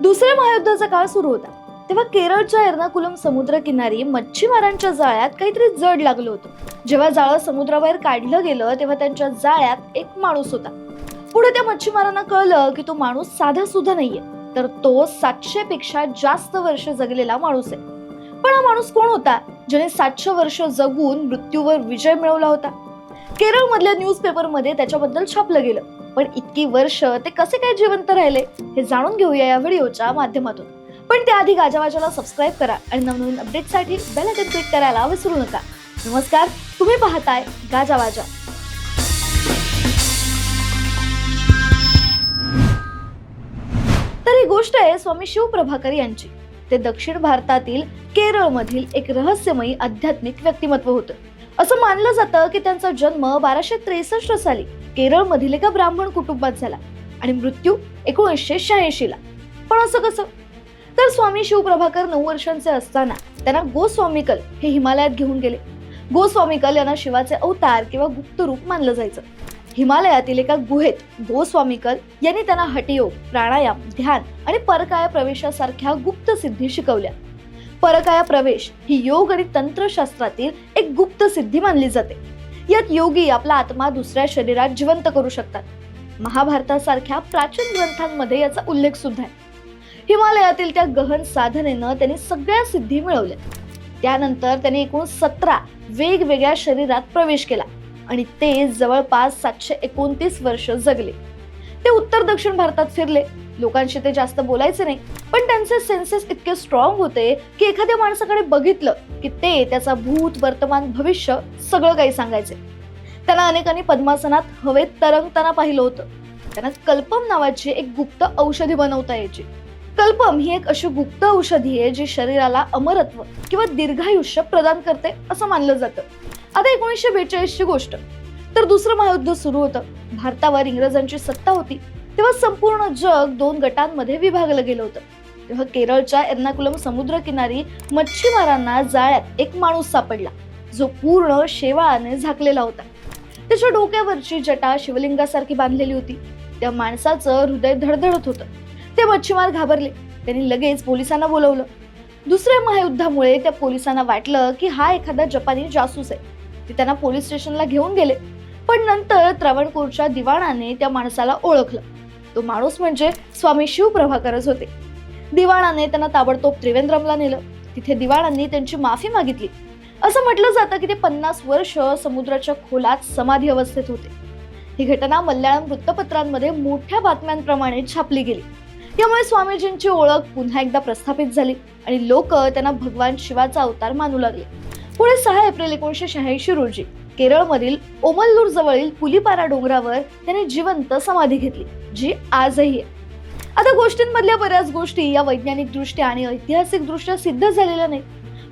दुसऱ्या महायुद्धाचा काळ सुरू होता. तेव्हा केरळच्या एर्नाकुलम समुद्रकिनारी मच्छीमारांच्या जाळ्यात काहीतरी जड लागलं होतं. जेव्हा जाळं समुद्राबाहेर काढलं गेलं तेव्हा त्यांच्या जाळ्यात एक माणूस होता. पुढे त्या मच्छीमारांना कळलं की तो माणूस साधा सुद्धा नाहीये. तर तो सातशे पेक्षा जास्त वर्ष जगलेला माणूस आहे. पण हा माणूस कोण होता? ज्याने सातशे वर्ष जगून मृत्यूवर विजय मिळवला होता. केरळमधल्या न्यूजपेपरमध्ये त्याच्याबद्दल छापलं गेलं. पण इतकी वर्ष ते कसे काय जिवंत राहिले हे जाणून घेऊया या व्हिडिओच्या माध्यमातून. पण त्याआधी गाजावाजाला सबस्क्राईब करा आणि नवनवीन अपडेटसाठी बेल आयकन क्लिक करायला विसरू नका. नमस्कार तुम्ही पाहताय गाजावाजा. तर ही गोष्ट आहे स्वामी शिवप्रभाकर यांची. ते दक्षिण भारतातील केरळमधील एक रहस्यमयी आध्यात्मिक व्यक्तिमत्व होतं. असं मानलं जातं की त्यांचा जन्म बाराशे त्रेसष्ट साली केरळमधील एका ब्राह्मण कुटुंबात झाला आणि मृत्यू एकोणीसशे शहाऐंशीला पण असं कसं? तर स्वामी शिवप्रभाकर नऊ वर्षांचे असताना त्यांना गोस्वामीकल हे हिमालयात घेऊन गेले. गोस्वामिकल यांना शिवाचे अवतार किंवा गुप्त रूप मानलं जायचं. हिमालयातील एका गुहेत गोस्वामीकल यांनी त्यांना हटयोग प्राणायाम ध्यान आणि परकाया प्रवेशासारख्या गुप्त सिद्धी शिकवल्या. परकाया प्रवेश ही योग आणि तंत्रशास्त्रातील एक गुप्त सिद्धी मानली जाते. यात योगी आपला आत्मा दुसऱ्या शरीरात जिवंत करू शकतात. महाभारतासारख्या प्राचीन ग्रंथांमध्ये याचा उल्लेख सुद्धा आहे. हिमालयातील त्या गहन साधनेनं त्याने सगळ्या सिद्धी मिळवल्या. त्यानंतर त्याने एकूण सतरा वेगवेगळ्या शरीरात प्रवेश केला आणि ते जवळपास सातशे एकोणतीस वर्ष जगले. ते उत्तर दक्षिण भारतात फिरले. लोकांशी ते जास्त बोलायचे नाही पण त्यांचे सेन्सेस इतके स्ट्रॉंग होते की एखाद्या माणसाकडे बघितलं की ते त्याचा भूत वर्तमान भविष्य सगळं काही सांगायचे. त्यांना अनेकांनी पद्मासनात हवेत तरंगताना पाहिलं होतं. त्यांना कल्पम नावाची एक गुप्त औषधी बनवता यायची. कल्पम ही एक अशी गुप्त औषधी आहे जी शरीराला अमरत्व किंवा दीर्घायुष्य प्रदान करते असं मानलं जातं. आता एकोणीसशे बेचाळीसची गोष्ट. तर दुसरं महायुद्ध सुरू होतं. भारतावर इंग्रजांची सत्ता होती. तेव्हा संपूर्ण जग दोन गटांमध्ये विभागलं गेलं होतं. तेव्हा केरळच्या एर्नाकुलम समुद्रकिनारी मच्छीमारांना जाळ्यात एक माणूस सापडला. जो पूर्ण शेवाळाने झाकलेला होता. त्याच्या डोक्यावरची जटा शिवलिंगासारखी बांधलेली होती. त्या माणसाचं हृदय धडधडत होतं. ते मच्छीमार घाबरले. त्यांनी लगेच पोलिसांना बोलवलं. दुसऱ्या महायुद्धामुळे त्या पोलिसांना वाटलं की हा एखादा जपानी जासूस आहे. ते त्यांना पोलीस स्टेशनला घेऊन गेले. पण नंतर त्रावणकोरच्या दिवाणाने त्या माणसाला ओळखलं. तो माणूस म्हणजे स्वामी शिवप्रभाकरच होते. दिवाणाने त्यांना ताबडतोब त्रिवेंद्रमला नेलं. तिथे दिवाणांनी त्यांची माफी मागितली. असं म्हटलं जातं की ते पन्नास वर्ष समुद्राच्या खोलात समाधी अवस्थेत होते. ही घटना मल्याळम वृत्तपत्रांमध्ये मोठ्या बातम्यांप्रमाणे छापली गेली. यामुळे स्वामीजींची ओळख पुन्हा एकदा प्रस्थापित झाली आणि लोक त्यांना भगवान शिवाचा अवतार मानू लागले. पुढे सहा एप्रिल एकोणीशे शहाऐंशी रोजी केरळमधील ओमल्लूर जवळील पुलिपारा डोंगरावर त्यांनी जिवंत समाधी घेतली जी आजही आहे. आता गोष्टींमधल्या बऱ्याच गोष्टी या वैज्ञानिक दृष्ट्या आणि ऐतिहासिक दृष्ट्या सिद्ध झालेल्या नाही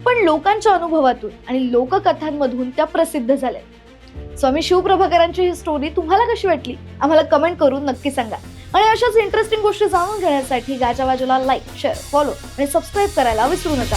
पण लोकांच्या अनुभवातून आणि लोककथांमधून त्या प्रसिद्ध झाल्या. स्वामी शिवप्रभाकरांची ही स्टोरी तुम्हाला कशी वाटली? आम्हाला कमेंट करून नक्की सांगा. आणि अशाच इंटरेस्टिंग गोष्टी जाणून घेण्यासाठी गाजावाजाला लाईक शेअर फॉलो आणि सबस्क्राईब करायला विसरू नका.